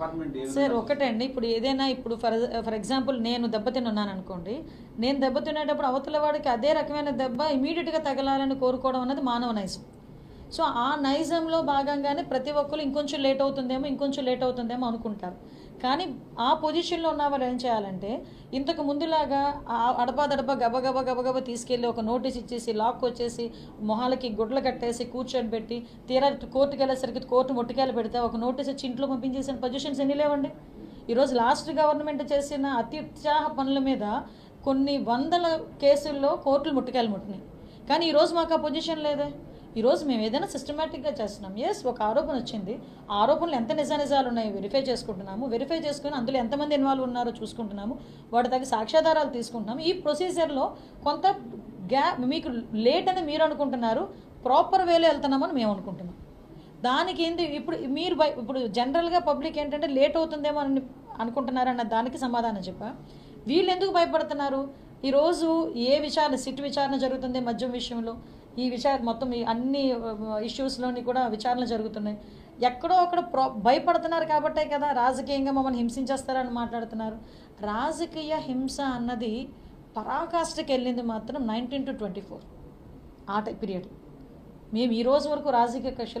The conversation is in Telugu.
సార్ విధంగా ఒకటే అండి ఇప్పుడు ఏదైనా ఇప్పుడు ఫర్ ఫర్ ఎగ్జాంపుల్ నేను దెబ్బతిని ఉన్నాను అనుకోండి. నేను దెబ్బతినేటప్పుడు అవతల వాడికి అదే రకమైన దెబ్బ ఇమీడియట్గా తగలాలని కోరుకోవడం అనేది మానవ నైజం. సో ఆ నైజంలో భాగంగానే ప్రతి ఒక్కరు ఇంకొంచెం లేట్ అవుతుందేమో ఇంకొంచెం లేట్ అవుతుందేమో అనుకుంటారు. కానీ ఆ పొజిషన్లో ఉన్నవారు ఏం చేయాలంటే ఇంతకు ముందులాగా అడపాదడప గబగబ గబగబ తీసుకెళ్ళి ఒక నోటీస్ ఇచ్చేసి లాక్ వచ్చేసి మొహాలకి గుడ్లు కట్టేసి కూర్చొని పెట్టి తీరా కోర్టుకు వెళ్ళేసరికి కోర్టు మొట్టికాయలు పెడితే ఒక నోటీస్ ఇచ్చి ఇంట్లో పంపించేసిన పొజిషన్స్ ఎన్ని లేవండి? ఈరోజు లాస్ట్ గవర్నమెంట్ చేసిన అత్యుత్సాహ పనుల మీద కొన్ని వందల కేసుల్లో కోర్టులు ముట్టికాయలు ముట్టినాయి. కానీ ఈరోజు మాకు ఆ పొజిషన్ లేదే. ఈరోజు మేము ఏదైనా సిస్టమేటిక్గా చేస్తున్నాం. ఎస్ ఒక ఆరోపణ వచ్చింది. ఆ ఆరోపణలు ఎంత నిజ నిజాలు ఉన్నాయి వెరిఫై చేసుకుంటున్నాము. వెరిఫై చేసుకుని అందులో ఎంతమంది ఇన్వాల్వ్ ఉన్నారో చూసుకుంటున్నాము. వాటి తగ్గ సాక్ష్యాధారాలు తీసుకుంటున్నాము. ఈ ప్రొసీజర్లో కొంత గ్యా మీకు లేట్ అని మీరు అనుకుంటున్నారు. ప్రాపర్ వేలో వెళ్తున్నామని మేము అనుకుంటున్నాం. దానికి ఏంది ఇప్పుడు మీరు బయ- ఇప్పుడు జనరల్గా పబ్లిక్ ఏంటంటే లేట్ అవుతుందేమో అని అనుకుంటున్నారు అన్న దానికి సమాధానం చెప్పా. వీళ్ళు ఎందుకు భయపడుతున్నారు? ఈరోజు ఏ విచారణ సిట్ విచారణ జరుగుతుంది మద్యం విషయంలో? ఈ విచారణ మొత్తం ఈ అన్ని ఇష్యూస్లోని కూడా విచారణలు జరుగుతున్నాయి. ఎక్కడో అక్కడ ప్రో భయపడుతున్నారు కాబట్టే కదా రాజకీయంగా మమ్మల్ని హింసించేస్తారని మాట్లాడుతున్నారు. రాజకీయ హింస అన్నది పరాకాష్ఠకి వెళ్ళింది మాత్రం నైన్టీన్ టు ట్వంటీ ఫోర్. ఆ పీరియడ్. మేము ఈ రోజు వరకు రాజకీయ కక్షలు